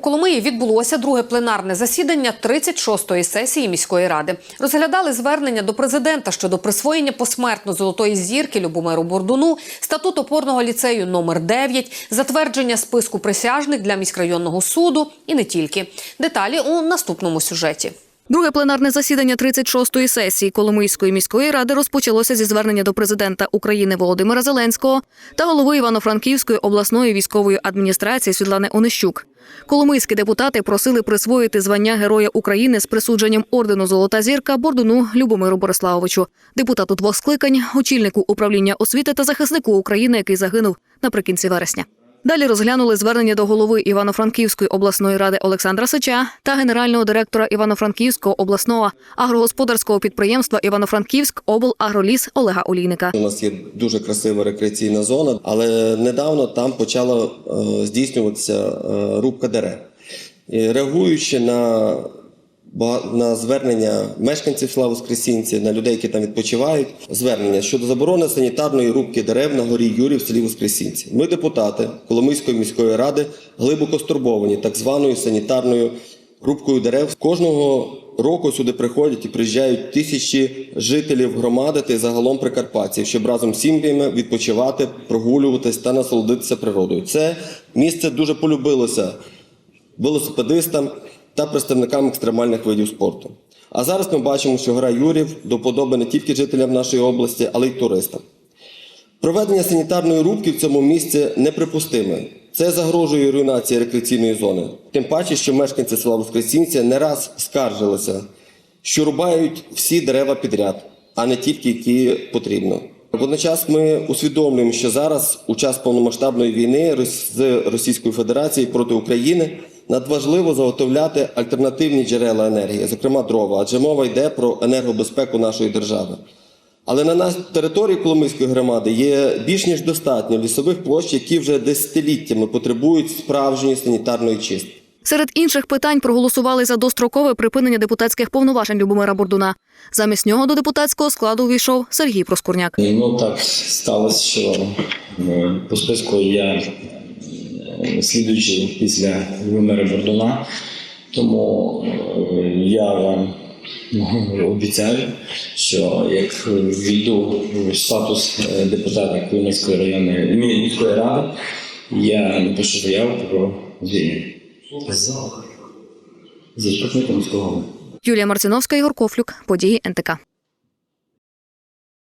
У Коломиї відбулося друге пленарне засідання 36-ї сесії міської ради. Розглядали звернення до президента щодо присвоєння посмертно золотої зірки Любомиру Бордуну, статут опорного ліцею номер 9 затвердження списку присяжних для міськрайонного суду і не тільки. Деталі у наступному сюжеті. Друге пленарне засідання 36-ї сесії Коломийської міської ради розпочалося зі звернення до президента України Володимира Зеленського та голови Івано-Франківської обласної військової адміністрації Світлани Онищук. Коломийські депутати просили присвоїти звання Героя України з присудженням ордену Золота зірка Бордуну Любомиру Бориславовичу, депутату двох скликань, очільнику управління освіти та захиснику України, який загинув наприкінці вересня. Далі розглянули звернення до голови Івано-Франківської обласної ради Олександра Сича та генерального директора Івано-Франківського обласного агрогосподарського підприємства Івано-Франківськ облагроліс Олега Олійника. У нас є дуже красива рекреаційна зона, але недавно там почала е, здійснюватися е, рубка дерев. Реагуючи на, на звернення мешканців села Воскресінці, на людей, які там відпочивають, звернення щодо заборони санітарної рубки дерев на горі Юрі в селі Воскресінці. Ми, депутати Коломийської міської ради, глибоко стурбовані так званою санітарною рубкою дерев. Кожного року сюди приходять і приїжджають тисячі жителів громади та загалом прикарпатців, щоб разом з сім'ями відпочивати, прогулюватись та насолодитися природою. Це місце дуже полюбилося велосипедистам та представникам екстремальних видів спорту. А зараз ми бачимо, що гора Юрів до подоби не тільки жителям нашої області, але й туристам. Проведення санітарної рубки в цьому місці неприпустиме. Це загрожує руйнації рекреаційної зони. Тим паче, що мешканці села Воскресінця не раз скаржилися, що рубають всі дерева підряд, а не тільки які потрібно. Водночас ми усвідомлюємо, що зараз, у час повномасштабної війни з Російською Федерацією проти України, надважливо заготовляти альтернативні джерела енергії, зокрема дрова, адже мова йде про енергобезпеку нашої держави. Але на нас території Коломийської громади є більш ніж достатньо лісових площ, які вже десятиліттями потребують справжньої санітарної чистки. Серед інших питань проголосували за дострокове припинення депутатських повноважень Любомира Бордуна. Замість нього до депутатського складу увійшов Сергій Проскурняк. Ну так сталося, що е, по списку я е, слідуючий після Любомира Бордуна, тому е, я вам обіцяю, що як війду в статус депутата Київської районної мі- міської ради, я напишу заяву про звільнення. Голови. Юлія Марциновська, Ігор Кофлюк. Події НТК.